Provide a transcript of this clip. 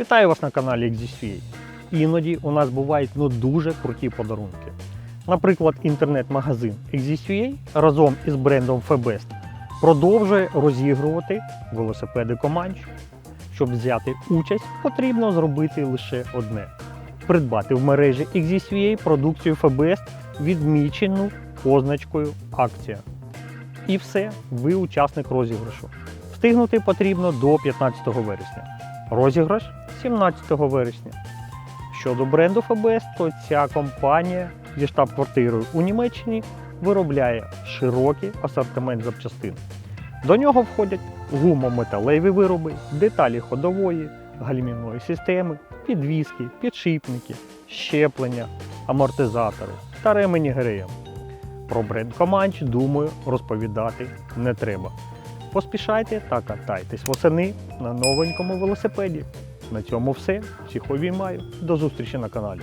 Вітаю вас на каналі XZSUA. Іноді у нас бувають ну дуже круті подарунки. Наприклад, інтернет-магазин XZSUA разом із брендом Febest продовжує розігрувати велосипеди Comanche. Щоб взяти участь, потрібно зробити лише одне: придбати в мережі XZSUA продукцію Febest, відмічену позначкою Акція. І все, ви учасник розіграшу. Встигнути потрібно до 15 вересня. Розіграш 17 вересня. Щодо бренду ФБС, то ця компанія зі штаб-квартирою у Німеччині виробляє широкий асортимент запчастин. До нього входять гумометалеві вироби, деталі ходової, гальмівної системи, підвіски, підшипники, щеплення, амортизатори та ремені ГРМ. Про бренд Comanche, думаю, розповідати не треба. Поспішайте та катайтесь восени на новенькому велосипеді. На цьому все. Всіх обіймаю. До зустрічі на каналі.